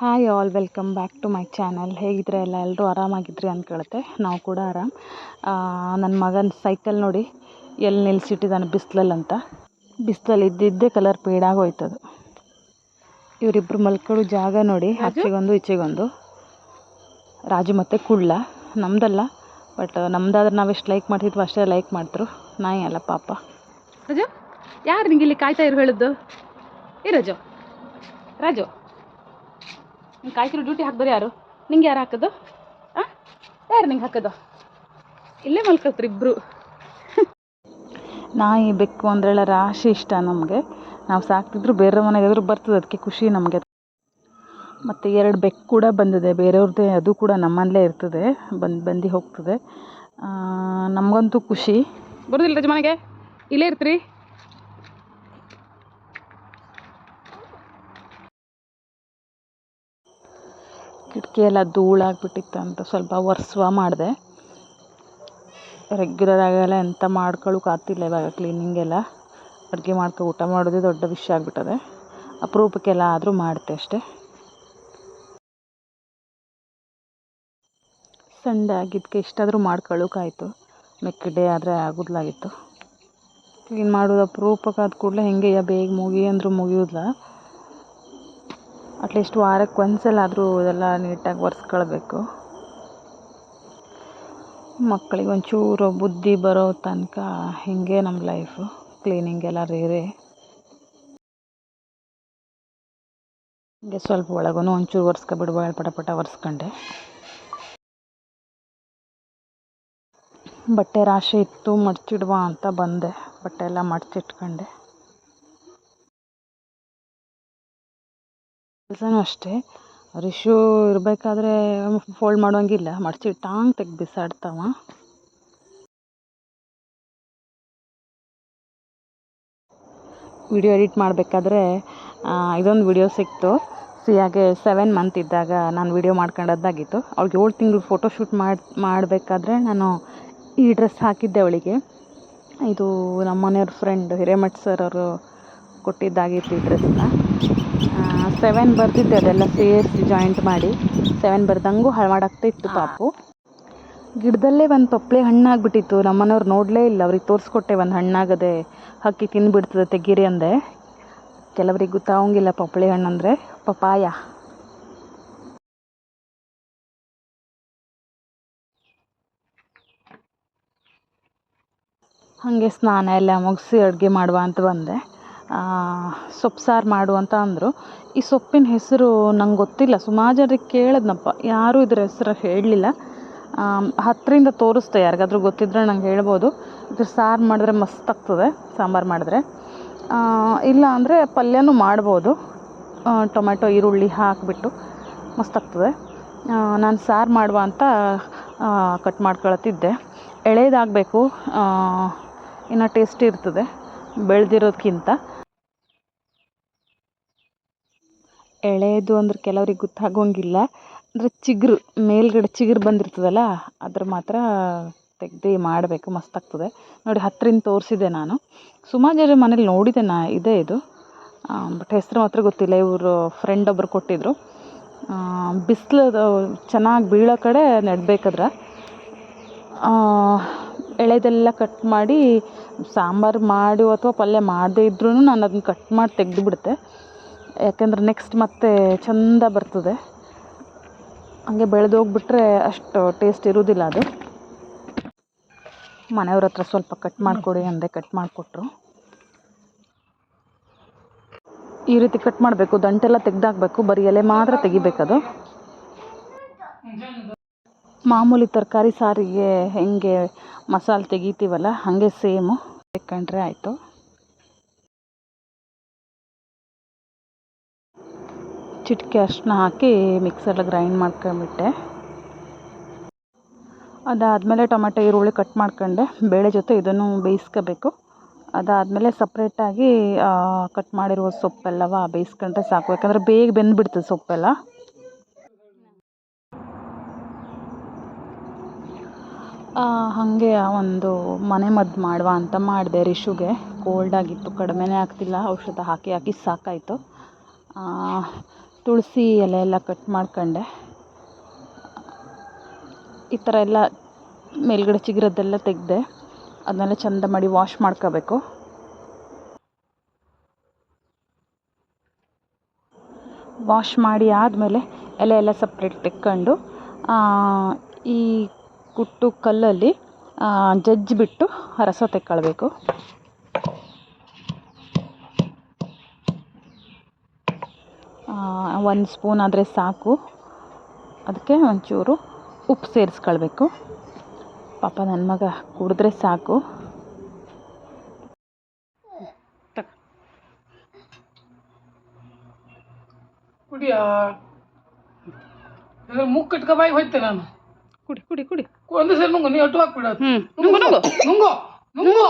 Hi all welcome back to my channel ಹೇಗಿದ್ರೆ ಎಲ್ಲ ಎಲ್ಲರೂ ಆರಾಮಾಗಿದ್ರಿ ಕೇಳುತ್ತೆ. ನಾವು ಕೂಡ ಆರಾಮ್. ನನ್ನ ಮಗನ ಸೈಕಲ್ ನೋಡಿ ಎಲ್ಲಿ ನಿಲ್ಲಿಸಿಟ್ಟಿದ್ದಾನೆ ಬಿಸ್ಲಲ್ಲಿ ಅಂತ. ಬಿಸ್ಲಲ್ಲಿ ಇದ್ದಿದ್ದೇ ಕಲರ್ ಪೇಡಾಗೋಯ್ತದು. ಇವರಿಬ್ಬರು ಮಲ್ಕೊಳ್ಳೋ ಜಾಗ ನೋಡಿ ಆಚೆಗೊಂದು ಈಚೆಗೊಂದು. ರಾಜು ಮತ್ತು ಕುಳ್ಳ. ನಮ್ಮದಲ್ಲ ಬಟ್ ನಮ್ದಾದ್ರೆ ನಾವೆಷ್ಟು ಲೈಕ್ ಮಾಡ್ತಿದ್ವಿ ಅಷ್ಟೇ ಲೈಕ್ ಮಾಡ್ತರು. ನಾಯಿ ಅಲ್ಲ ಪಾಪ. ರಾಜು ಯಾರು ನಿಂಗೆ ಇಲ್ಲಿ ಕಾಯ್ತಾ ಇರು ಹೇಳಿದ್ದು? ಏ ರಾಜು ರಾಜು. ಕಾಯ್ತಿರೋ ಡ್ಯೂಟಿ ಹಾಕ್ದವ್ರು ಯಾರು? ನಿಂಗೆ ಯಾರು ಹಾಕೋದು ಹಾಂ ಯಾರು ನಿಂಗೆ ಹಾಕೋದು ಇಲ್ಲೇ ಮಲ್ಕೊಳ್ತಾರೆ ಇಬ್ಬರು ನಾಯಿ ಬೆಕ್ಕು ಅಂದ್ರೆಲ್ಲ ರಾಶಿ ಇಷ್ಟ ನಮಗೆ. ನಾವು ಸಾಕ್ತಿದ್ರು ಬೇರೆ ಮನೆಗಾದ್ರೂ ಬರ್ತದೆ ಅದಕ್ಕೆ ಖುಷಿ ನಮಗೆ. ಮತ್ತು ಎರಡು ಬೆಕ್ಕು ಕೂಡ ಬಂದಿದೆ ಬೇರೆಯವ್ರದ್ದೇ ಅದು ಕೂಡ ನಮ್ಮಲ್ಲೇ ಇರ್ತದೆ ಬಂದು ಬಂದು ಹೋಗ್ತದೆ. ನಮಗಂತೂ ಖುಷಿ. ಬರೋದಿಲ್ಲ ರಾಜು ಮನೆಗೆ ಇಲ್ಲೇ ಇರ್ತೀರಿ? ಕಿಟಕಿ ಎಲ್ಲ ಧೂಳಾಗ್ಬಿಟ್ಟಿತ್ತು ಅಂತ ಸ್ವಲ್ಪ ಒರೆಸುವ ಮಾಡಿದೆ. ರೆಗ್ಯುಲರ್ ಆಗೆಲ್ಲ ಎಂತ ಮಾಡ್ಕೊಳ್ಳೋಕೆ ಆಗ್ತಿಲ್ಲ ಇವಾಗ ಕ್ಲೀನಿಂಗ್ ಎಲ್ಲ. ಅಡುಗೆ ಮಾಡ್ಕೊ ಊಟ ಮಾಡೋದೇ ದೊಡ್ಡ ವಿಷಯ ಆಗ್ಬಿಟ್ಟದೆ. ಅಪರೂಪಕ್ಕೆಲ್ಲ ಆದರೂ ಮಾಡ್ತೆ ಅಷ್ಟೇ. ಸಂಡೆ ಆಗಿದ್ದಕ್ಕೆ ಇಷ್ಟಾದರೂ ಮಾಡ್ಕೊಳ್ಳೋಕಾಯ್ತು ಮೆಕ್ಕಡೆ ಆದರೆ ಆಗೋದ್ಲಾಗಿತ್ತು. ಕ್ಲೀನ್ ಮಾಡೋದು ಅಪರೂಪಕ್ಕಾದ ಕೂಡಲೇ ಹೇಗೆ ಬೇಗ ಮುಗಿ ಅಂದರೂ ಮುಗಿಯೋದಿಲ್ಲ ಅಟ್ಲೀಸ್ಟ್ ವಾರಕ್ಕೆ ಒಂದ್ಸಲ ಆದರೂ ಇದೆಲ್ಲ ನೀಟಾಗಿ ಒರೆಸ್ಕೊಳ್ಬೇಕು. ಮಕ್ಕಳಿಗೆ ಒಂಚೂರು ಬುದ್ಧಿ ಬರೋ ತನಕ ಹೀಗೆ ನಮ್ಮ ಲೈಫು ಕ್ಲೀನಿಂಗ್ ಎಲ್ಲ ರೇರೆ ಹಿಂಗೆ ಸ್ವಲ್ಪ ಒಳಗೂ ಒಂಚೂರು ಒರೆಸ್ಕೊಬಿಡುವ ಪಟ ಪಟ ಒರೆಸ್ಕೊಂಡೆ. ಬಟ್ಟೆ ರಾಶಿ ಇತ್ತು, ಮಡ್ಚಿಡುವ ಅಂತ ಬಂದೆ. ಬಟ್ಟೆ ಎಲ್ಲ ಮಡ್ಚಿಟ್ಕೊಂಡೆ. ಕೆಲಸನೂ ಅಷ್ಟೇ. ಶೂ ಇರಬೇಕಾದ್ರೆ ಫೋಲ್ಡ್ ಮಾಡೋಂಗಿಲ್ಲ ಮಡಚಿ ಟಾಂಗ್ ತೆಗ್ದು ಬಿಸಾಡ್ತಾವ. ವಿಡಿಯೋ ಎಡಿಟ್ ಮಾಡಬೇಕಾದ್ರೆ ಇದೊಂದು ವಿಡಿಯೋ ಸಿಕ್ತು. ಸಿಯಾಗೆ ಸೆವೆನ್ ಮಂತ್ ಇದ್ದಾಗ ನಾನು ವಿಡಿಯೋ ಮಾಡ್ಕೊಂಡದ್ದಾಗಿತ್ತು. ಅವ್ಳಿಗೆ ಏಳು ತಿಂಗಳು ಫೋಟೋಶೂಟ್ ಮಾಡಿ, ಮಾಡಬೇಕಾದ್ರೆ ನಾನು ಈ ಡ್ರೆಸ್ ಹಾಕಿದ್ದೆ ಅವಳಿಗೆ. ಇದು ನಮ್ಮ ಮನೆಯವ್ರ ಫ್ರೆಂಡ್ ಹಿರೇಮಠ್ ಸರ್ ಅವರು ಕೊಟ್ಟಿದ್ದಾಗಿತ್ತು ಈ ಡ್ರೆಸ್ನ ಸೆವೆನ್ ಬರ್ದಿದ್ದೆ, ಅದೆಲ್ಲ ಸೇರಿಸಿ ಜಾಯಿಂಟ್ ಮಾಡಿ. ಸೆವೆನ್ ಬರ್ದಂಗೂ ಹಾಳು ಮಾಡಾಕ್ತಿತ್ತು ಪಾಪು. ಗಿಡದಲ್ಲೇ ಒಂದು ಪಪ್ಪಳೆ ಹಣ್ಣಾಗ್ಬಿಟ್ಟಿತ್ತು. ನಮ್ಮನೆಯವ್ರು ನೋಡಲೇ ಇಲ್ಲ. ಅವ್ರಿಗೆ ತೋರಿಸ್ಕೊಟ್ಟೆ ಒಂದು ಹಣ್ಣಾಗದೆ ಹಕ್ಕಿ ತಿಂದುಬಿಡ್ತದೆ ತೆಗೀರಿ ಅಂದೆ. ಕೆಲವರಿಗೆ ಗೊತ್ತಾಗಂಗಿಲ್ಲ ಹಣ್ಣು ಅಂದರೆ. ಪಪಾಯ ಹಾಗೆ ಸ್ನಾನ ಎಲ್ಲ ಮುಗಿಸಿ ಅಡುಗೆ ಮಾಡುವ ಅಂತ ಬಂದೆ. ಸೊಪ್ಪು ಸಾರು ಮಾಡು ಅಂತ ಅಂದರು. ಈ ಸೊಪ್ಪಿನ ಹೆಸರು ನಂಗೆ ಗೊತ್ತಿಲ್ಲ. ಸುಮಾರು ಜನರಿಗೆ ಕೇಳಿದ್ನಪ್ಪ. ಯಾರೂ ಇದ್ರ ಹೆಸರು ಹೇಳಲಿಲ್ಲ. ಹತ್ತರಿಂದ ತೋರಿಸ್ದೆ ಯಾರಿಗಾದ್ರೂ ಗೊತ್ತಿದ್ರೆ ನಂಗೆ ಹೇಳ್ಬೋದು. ಇದ್ರ ಸಾರು ಮಾಡಿದ್ರೆ ಮಸ್ತ್ ಆಗ್ತದೆ. ಸಾಂಬಾರು ಮಾಡಿದ್ರೆ. ಇಲ್ಲ ಅಂದರೆ ಪಲ್ಯನೂ ಮಾಡ್ಬೋದು. ಟೊಮೆಟೊ ಈರುಳ್ಳಿ ಹಾಕಿಬಿಟ್ಟು ಮಸ್ತ್ ಆಗ್ತದೆ. ನಾನು ಸಾರು ಮಾಡುವ ಅಂತ ಕಟ್ ಮಾಡ್ಕೊಳತ್ತಿದ್ದೆ ಎಳೆಯದಾಗಬೇಕು ಇನ್ನೂ ಟೇಸ್ಟಿ ಇರ್ತದೆ. ಬೆಳೆದಿರೋದ್ಕಿಂತ. ಎಳೆದು ಅಂದ್ರೆ ಕೆಲವ್ರಿಗೆ ಗೊತ್ತಾಗೋಂಗಿಲ್ಲ. ಅಂದರೆ ಚಿಗುರು, ಮೇಲ್ಗಡೆ ಚಿಗುರು ಬಂದಿರ್ತದಲ್ಲ, ಅದ್ರ ಮಾತ್ರ ತೆಗ್ದು ಮಾಡಬೇಕು, ಮಸ್ತಾಗ್ತದೆ. ನೋಡಿ ಹತ್ತರಿಂದ ತೋರಿಸಿದೆ ನಾನು. ಸುಮಾರು ಜನ ಮನೇಲಿ ನೋಡಿದೆ ನಾ, ಇದೆ ಇದು. ಬಟ್ ಹೆಸರು ಮಾತ್ರ ಗೊತ್ತಿಲ್ಲ. ಇವರು ಫ್ರೆಂಡ್ ಒಬ್ಬರು ಕೊಟ್ಟಿದ್ದರು ಬಿಸಿಲು ಚೆನ್ನಾಗಿ ಬೀಳೋ ಕಡೆ ನೆಡಬೇಕಾದ್ರೆ. ಎಳೆದೆಲ್ಲ ಕಟ್ ಮಾಡಿ ಸಾಂಬಾರು ಮಾಡಿ ಅಥವಾ ಪಲ್ಯ ಮಾಡದೇ ಇದ್ರೂ ನಾನು ಅದನ್ನ ಕಟ್ ಮಾಡಿ ತೆಗೆದು ಬಿಡುತ್ತೆ ಯಾಕೆಂದ್ರೆ ನೆಕ್ಸ್ಟ್ ಮತ್ತೆ ಚಂದ ಬರ್ತದೆ. ಹಂಗೆ ಬೆಳೆದೋಗ್ಬಿಟ್ರೆ ಅಷ್ಟು ಟೇಸ್ಟ್ ಇರೋದಿಲ್ಲ ಅದು. ಮನೆಯವ್ರ ಹತ್ರ ಸ್ವಲ್ಪ ಕಟ್ ಮಾಡಿಕೊಡಿ ಅಂದೆ ಕಟ್ ಮಾಡಿಕೊಟ್ರು. ಈ ರೀತಿ ಕಟ್ ಮಾಡಬೇಕು, ದಂಟೆಲ್ಲ ತೆಗೆದಾಕಬೇಕು, ಬರೀ ಎಲೆ ಮಾತ್ರ ತೆಗಿಬೇಕದು ಮಾಮೂಲಿ ತರಕಾರಿ ಸಾರಿಗೆ ಹೆಂಗೆ ಮಸಾಲೆ ತೆಗಿತೀವಲ್ಲ, ಹಾಗೆ ಸೇಮು ತೆಕ್ಕೊಂಡ್ರೆ ಆಯಿತು. ಚಿಟಿಕೆ ಅರಿಶಿನ ಹಾಕಿ ಮಿಕ್ಸರಲ್ಲಿ ಗ್ರೈಂಡ್ ಮಾಡ್ಕೊಂಬಿಟ್ಟೆ ಅದಾದಮೇಲೆ ಟೊಮೆಟೊ, ಈರುಳ್ಳಿ ಕಟ್ ಮಾಡ್ಕೊಂಡೆ. ಬೇಳೆ ಜೊತೆ ಇದನ್ನು ಬೇಯಿಸ್ಕೋಬೇಕು. ಅದಾದಮೇಲೆ ಸಪ್ರೇಟಾಗಿ ಕಟ್ ಮಾಡಿರುವ ಸೊಪ್ಪೆಲ್ಲವ ಬೇಯಿಸ್ಕೊಂಡ್ರೆ ಸಾಕು. ಯಾಕಂದರೆ ಬೇಗ ಬೆಂದ್ಬಿಡ್ತದೆ ಸೊಪ್ಪೆಲ್ಲ. ಹಾಗೆ ಒಂದು ಮನೆ ಮದ್ದು ಮಾಡುವ ಅಂತ ಮಾಡಿದೆ ರಿಶುಗೆ. ಕೋಲ್ಡ್ ಆಗಿತ್ತು, ಕಡಿಮೆನೇ ಆಗ್ತಿಲ್ಲ. ಔಷಧ ಹಾಕಿ ಹಾಕಿ ಸಾಕಾಯಿತು. ತುಳಸಿ ಎಲೆ ಎಲ್ಲ ಕಟ್ ಮಾಡ್ಕೊಂಡೆ. ಈ ಥರ ಎಲ್ಲ ಮೇಲ್ಗಡೆ ಚಿಗರದ್ದೆಲ್ಲ ತೆಗೆದೆ ಅದನ್ನೆಲ್ಲ ಚಂದ ಮಾಡಿ ವಾಶ್ ಮಾಡ್ಕೋಬೇಕು. ವಾಶ್ ಮಾಡಿ ಆದಮೇಲೆ ಎಲೆ ಎಲ್ಲ ಸಪ್ರೇಟ್ ತೆಕ್ಕೊಂಡು ಈ ಕುಟ್ಟು ಕಲ್ಲಲ್ಲಿ ಜಜ್ಜಿಬಿಟ್ಟು ರಸ ತೆಕ್ಕೊಳ್ಬೇಕು. ಒಂದು ಸ್ಪೂನ್ ಆದರೆ ಸಾಕು. ಅದಕ್ಕೆ ಒಂಚೂರು ಉಪ್ಪು ಸೇರಿಸ್ಕೊಳ್ಬೇಕು. ಪಾಪ ನನ್ನ ಮಗ ಕುಡಿದ್ರೆ ಸಾಕು. ಕುಡಿಯಾ? ಕುಡಿಯ ಇದ್ರ ಮುಕ್ ಕಟ್ಕ ಬಾಯಿ ಹೋಯ್ತೆ ನಾನು. ಕುಡಿ ಕುಡಿ ಕುಡಿ. ಒಂದು ಸರಿ ನುಂಗು ನೀ ಅಟ್ಟು ಹಾಕ್ಬಿಡ ನುಂಗು ನುಂಗು ನುಂಗು.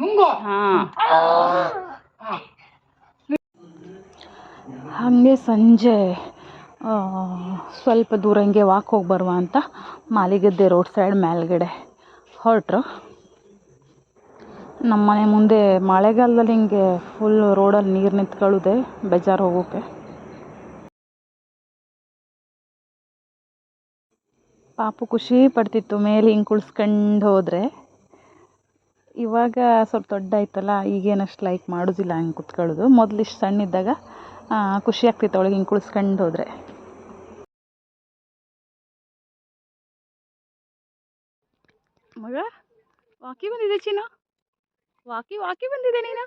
ನುಂಗು ಹಾಂ ಹಾ. ಹಾಗೆ ಸಂಜೆ ಸ್ವಲ್ಪ ದೂರ ಹಿಂಗೆ ವಾಕ್ ಹೋಗಿ ಬರುವ ಅಂತ ಮಾಲಿಗದ್ದೆ ರೋಡ್ ಸೈಡ್ ಮೇಲ್ಗಡೆ ಹೊರಟ್ರು. ನಮ್ಮ ಮನೆ ಮುಂದೆ ಮಳೆಗಾಲದಲ್ಲಿ ಹಿಂಗೆ ಫುಲ್ ರೋಡಲ್ಲಿ ನೀರು ನಿಂತ್ಕೊಳ್ಳೋದೆ ಬೇಜಾರು ಹೋಗೋಕ್ಕೆ ಪಾಪು ಖುಷಿ ಪಡ್ತಿತ್ತು, ಮೇಲೆ ಹಿಂಗೆ ಕುಳ್ಸ್ಕೊಂಡು ಹೋದರೆ. ಇವಾಗ ಸ್ವಲ್ಪ ದೊಡ್ಡ ಆಯ್ತಲ್ಲ ಈಗೇನಷ್ಟು ಲೈಕ್ ಮಾಡೋದಿಲ್ಲ ಹಂಗೆ ಕುತ್ಕೊಳ್ಳೋದು. ಮೊದಲು ಇಷ್ಟು ಸಣ್ಣಿದ್ದಾಗ ಖುಷಿ ಆಗ್ತಿತ್ತು ಅವಳಿಗೆ ಹಿಂಗೆ ಕುಳಿಸ್ಕೊಂಡು ಹೋದರೆ. ಮಗ ವಾಕಿ ಬಂದಿದೆ ಚೀನು ವಾಕಿ ವಾಕಿ ಬಂದಿದೆ ನೀನು?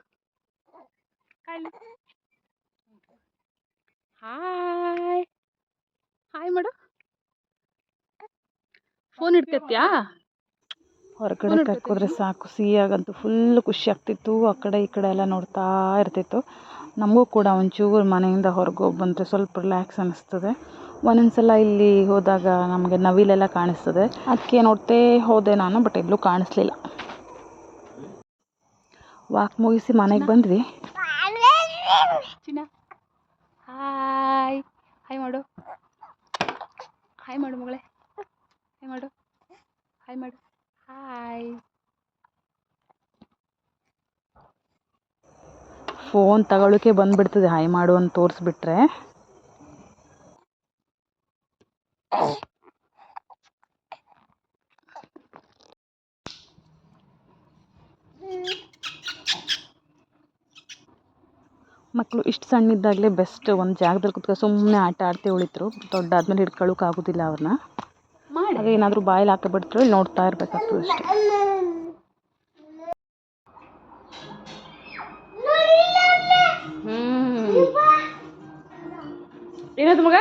ಹಾಯ್ ಹಾಯ್ ಮಾಡು. ಫೋನ್ ಇಡ್ತೈತ್ಯಾ ಹೊರಗಡೆ ಕರ್ಕೋದ್ರೆ ಸಾಕು. ಸಿಹಿಯಾಗಂತೂ ಫುಲ್ ಖುಷಿ ಆಗ್ತಿತ್ತು. ಆ ಕಡೆ ಈ ಕಡೆ ಎಲ್ಲ ನೋಡ್ತಾ ಇರ್ತಿತ್ತು. ನಮಗೂ ಕೂಡ ಒಂಚೂರು ಮನೆಯಿಂದ ಹೊರಗೆ ಹೋಗಿ ಬಂದರೆ ಸ್ವಲ್ಪ ರಿಲ್ಯಾಕ್ಸ್ ಅನ್ನಿಸ್ತದೆ ಒಂದೊಂದ್ಸಲ ಇಲ್ಲಿ ಹೋದಾಗ ನಮಗೆ ನವಿಲೆಲ್ಲ ಕಾಣಿಸ್ತದೆ. ಅದಕ್ಕೆ ನೋಡ್ತೇ ಹೋದೆ ನಾನು ಬಟ್ ಎಲ್ಲೂ ಕಾಣಿಸ್ಲಿಲ್ಲ. ವಾಕ್ ಮುಗಿಸಿ ಮನೆಗೆ ಬಂದ್ವಿ. ಹಾಯ್ ಹಾಯ್ ಮಾಡು. ಹಾಯ್ ಮಾಡು ಮಗಳೇ ಹಾಯ್ ಮಾಡು ಹಾಯ್ ಮಾಡು ಹಾಯ್ ಫೋನ್ ತಗೊಳ್ಳೋಕೆ ಬಂದುಬಿಡ್ತದೆ. ಹಾಯ್ ಮಾಡು ಅಂತ ತೋರಿಸ್ಬಿಟ್ರೆ. ಮಕ್ಕಳು ಇಷ್ಟು ಸಣ್ಣಿದ್ದಾಗಲೇ ಬೆಸ್ಟ್ ಒಂದು ಜಾಗದಲ್ಲಿ ಕುತ್ಕೊಂಡು ಸುಮ್ಮನೆ ಆಟ ಆಡ್ತೇ ಉಳಿತರು. ದೊಡ್ಡ ಆದ್ಮೇಲೆ ಹಿಡ್ಕೊಳ್ಳೋಕ್ಕಾಗೋದಿಲ್ಲ ಅವ್ರನ್ನ ಏನಾದರೂ ಬಾಯಲ್ಲಿ ಹಾಕಬಿಡ್ತಾರೆ ನೋಡ್ತಾ ಇರಬೇಕಾಗ್ತದೆ ಅಷ್ಟೇ. ಏನಾಯ್ತು ಮಗ?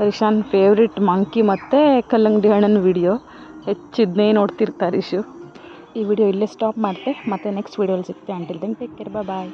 ರಿಶಾನ್ ಫೇವ್ರೆಟ್ ಮಂಕಿ ಮತ್ತು ಕಲ್ಲಂಗಡಿ ಹಣ್ಣಿನ ವಿಡಿಯೋ ಹೆಚ್ಚಿದ್ನೇ ನೋಡ್ತಿರ್ತಾರೆ ಇಶು ಈ ವಿಡಿಯೋ ಇಲ್ಲೇ ಸ್ಟಾಪ್ ಮಾಡ್ತೆ. ಮತ್ತೆ ನೆಕ್ಸ್ಟ್ ವಿಡಿಯೋಲಿ ಸಿಗ್ತೆ. Until then take care bye